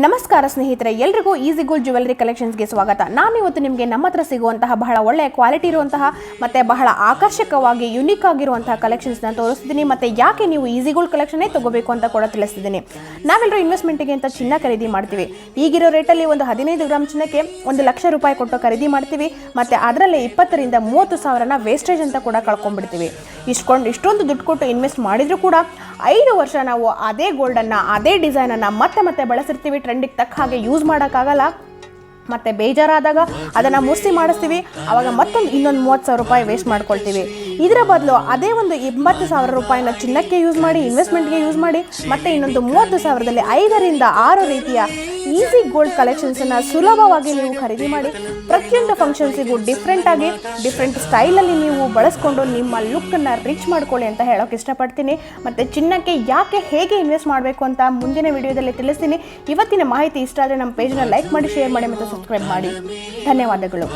ನಮಸ್ಕಾರ ಸ್ನೇಹಿತರೆ, ಎಲ್ರಿಗೂ ಈಸಿ ಗೋಲ್ಡ್ ಜ್ಯುವೆಲ್ಲರಿ ಕಲೆಕ್ಷನ್ಸ್ಗೆ ಸ್ವಾಗತ. ನಾನು ಇವತ್ತು ನಿಮಗೆ ನಮ್ಮ ಹತ್ರ ಸಿಗುವಂತಹ ಬಹಳ ಒಳ್ಳೆಯ ಕ್ವಾಲಿಟಿ ಇರುವಂತಹ ಮತ್ತು ಬಹಳ ಆಕರ್ಷಕವಾಗಿ ಯುನಿಕ್ ಆಗಿರುವಂತಹ ಕಲೆಕ್ಷನ್ಸ್ನ ತೋರಿಸ್ತೀನಿ ಮತ್ತು ಯಾಕೆ ನೀವು ಈಸಿ ಗೋಲ್ಡ್ ಕಲೆಕ್ಷನ್ನೇ ತಗೋಬೇಕು ಅಂತ ಕೂಡ ತಿಳಿಸ್ತಿದ್ದೀನಿ. ನಾವೆಲ್ಲರೂ ಇನ್ವೆಸ್ಟ್ಮೆಂಟಿಗೆ ಅಂತ ಚಿನ್ನ ಖರೀದಿ ಮಾಡ್ತೀವಿ. ಈಗಿರೋ ರೇಟಲ್ಲಿ ಒಂದು ಹದಿನೈದು ಗ್ರಾಮ್ ಚಿನ್ನಕ್ಕೆ ಒಂದು ಲಕ್ಷ ರೂಪಾಯಿ ಕೊಟ್ಟು ಖರೀದಿ ಮಾಡ್ತೀವಿ. ಮತ್ತು ಅದರಲ್ಲಿ ಇಪ್ಪತ್ತರಿಂದ ಮೂವತ್ತು ಸಾವಿರನ ವೇಸ್ಟೇಜ್ ಅಂತ ಕೂಡ ಕಳ್ಕೊಂಡ್ಬಿಡ್ತೀವಿ. ಇಷ್ಟೊಂದು ಇಷ್ಟೊಂದು ದುಡ್ಡು ಕೊಟ್ಟು ಇನ್ವೆಸ್ಟ್ ಮಾಡಿದರೂ ಕೂಡ ಐದು ವರ್ಷ ನಾವು ಅದೇ ಗೋಲ್ಡನ್ನು ಅದೇ ಡಿಸೈನನ್ನು ಮತ್ತೆ ಮತ್ತೆ ಬಳಸಿರ್ತೀವಿ. ಟ್ರೆಂಡಿಗೆ ತಕ್ಕ ಹಾಗೆ ಯೂಸ್ ಮಾಡೋಕ್ಕಾಗಲ್ಲ. ಮತ್ತೆ ಬೇಜಾರಾದಾಗ ಅದನ್ನು ಮುರ್ಸಿ ಮಾಡಿಸ್ತೀವಿ. ಆವಾಗ ಮತ್ತೊಂದು ಇನ್ನೊಂದು ಮೂವತ್ತು ಸಾವಿರ ರೂಪಾಯಿ ವೇಸ್ಟ್ ಮಾಡ್ಕೊಳ್ತೀವಿ. ಇದರ ಬದಲು ಅದೇ ಒಂದು ಎಂಬತ್ತು ಸಾವಿರ ರೂಪಾಯಿನ ಚಿನ್ನಕ್ಕೆ ಯೂಸ್ ಮಾಡಿ ಇನ್ವೆಸ್ಟ್ಮೆಂಟ್ಗೆ ಯೂಸ್ ಮಾಡಿ, ಮತ್ತೆ ಇನ್ನೊಂದು ಮೂವತ್ತು ಸಾವಿರದಲ್ಲಿ ಐದರಿಂದ ಆರು ರೀತಿಯ ಈಸಿ ಗೋಲ್ಡ್ ಕಲೆಕ್ಷನ್ಸನ್ನು ಸುಲಭವಾಗಿ ನೀವು ಖರೀದಿ ಮಾಡಿ, ಪ್ರತಿಯೊಂದು ಫಂಕ್ಷನ್ಸಿಗೂ ಡಿಫ್ರೆಂಟಾಗಿ ಡಿಫ್ರೆಂಟ್ ಸ್ಟೈಲಲ್ಲಿ ನೀವು ಬಳಸ್ಕೊಂಡು ನಿಮ್ಮ ಲುಕ್ಕನ್ನು ರಿಚ್ ಮಾಡ್ಕೊಳ್ಳಿ ಅಂತ ಹೇಳೋಕೆ ಇಷ್ಟಪಡ್ತೀನಿ. ಮತ್ತು ಚಿನ್ನಕ್ಕೆ ಯಾಕೆ ಹೇಗೆ ಇನ್ವೆಸ್ಟ್ ಮಾಡಬೇಕು ಅಂತ ಮುಂದಿನ ವಿಡಿಯೋದಲ್ಲಿ ತಿಳಿಸ್ತೀನಿ. ಇವತ್ತಿನ ಮಾಹಿತಿ ಇಷ್ಟ ಆದರೆ ನಮ್ಮ ಪೇಜ್ನ ಲೈಕ್ ಮಾಡಿ ಶೇರ್ ಮಾಡಿ ಮತ್ತು ಸಬ್ಸ್ಕ್ರೈಬ್ ಮಾಡಿ. ಧನ್ಯವಾದಗಳು.